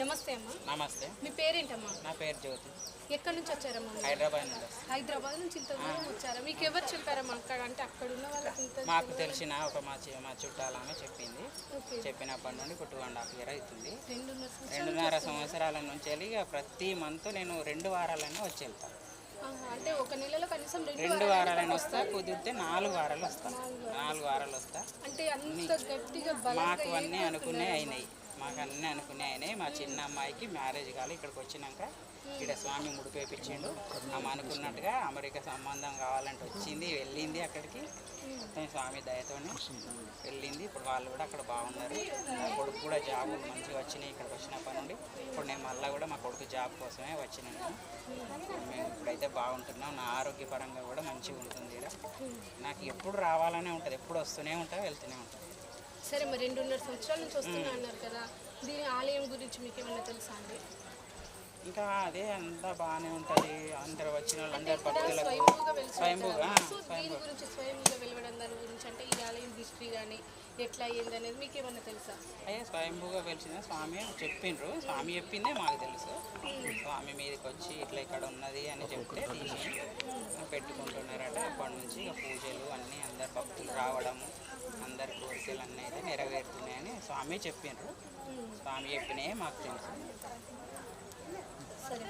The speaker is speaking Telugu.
నమస్తే అమ్మా. నమస్తే. మీ పేరేంటమ్మా? నా పేరు జ్యోతి. ఎక్కడి నుంచి వచ్చారమ్మా? హైదరాబాద్ నుండి వస్తాను. హైదరాబాద్ నుంచి ఇంత దూరం వచ్చారా? మీకు ఎవరు చెప్పారమ్మా? అక్కడ అంటే అక్కడ ఉన్న వాళ్ళకి ఇంత మాకు తెలిసిన ఒక మా చి- మా చుట్టాలామె చెప్పింది. చెప్పినప్పటి నుండి ఇప్పుడు టూ అండ్ హాఫ్ ఇయర్ అవుతుంది. రెండున్నర సంవత్సరాలు రెండున్నర సంవత్సరాల నుంచి వెళ్ళి ఇక ప్రతి మంత్ నేను రెండు వారాలైనా వచ్చి వెళ్తాను ఆహా, అంటే ఒక నెలలో కనీసం రెండు రెండు వారాలైనా వస్తా కుదిరితే నాలుగు వారాలు వస్తా. నాలుగు వారాలు. వస్తా. అంటే అంత గట్టిగా బలంగా మాకు అన్నీ అనుకునే అయినాయి. మాకు అన్నీ అనుకున్నాయని మా చిన్న అమ్మాయికి మ్యారేజ్ కాలి ఇక్కడికి వచ్చినాక ఇక్కడ స్వామి ముడిపేపించిండు ఆమె అనుకున్నట్టుగా అమెరికా సంబంధం కావాలంటే వచ్చింది వెళ్ళింది అక్కడికి. స్వామి దయతోనే వెళ్ళింది. ఇప్పుడు వాళ్ళు కూడా అక్కడ బాగున్నారు. నా కొడుకు కూడా జాబ్ మంచిగా వచ్చినాయి ఇక్కడికి వచ్చినప్పటి నుండి. ఇప్పుడు నేను మళ్ళీ కూడా మా కొడుకు జాబ్ కోసమే వచ్చినాను. మేము ఇప్పుడైతే బాగుంటున్నాం. నా ఆరోగ్యపరంగా కూడా మంచిగా ఉంటుంది ఇక్కడ నాకు ఎప్పుడు రావాలనే ఉంటుంది. ఎప్పుడు వస్తూనే ఉంటా వెళ్తూనే ఉంటా. సరే మరి రెండున్నర సంవత్సరాల నుంచి వస్తున్నా అన్నారు కదా దీని ఆలయం గురించి మీకు ఏమైనా తెలుసా అండి? ఇంకా అదే అంతా బాగానే ఉంటుంది. అందరు వచ్చిన వాళ్ళు అందరు భక్తులకు స్వయంభూగా సో దీని గురించి స్వయంభూగా వెలువడం దాని గురించి అంటే ఈ ఆలయం హిస్టరీ కానీ ఎట్లా అయ్యింది అనేది మీకు ఏమైనా తెలుసా? అయ్యే స్వయంభూగా వెలిసిన స్వామి చెప్పిండ్రు. స్వామి చెప్పిందే మాకు తెలుసు. స్వామి మీదకి వచ్చి ఇట్లా ఇక్కడ ఉన్నది అని చెప్తే తీసి పెట్టుకుంటున్నారట. అప్పటి నుంచి ఇక పూజలు అన్నీ అందరు భక్తులు రావడము అందరి కోరికలు అన్నీ అయితే నెరవేరుతున్నాయని స్వామి చెప్పిండ్రు స్వామి చెప్పినవి మాకు తెలుసు. సరే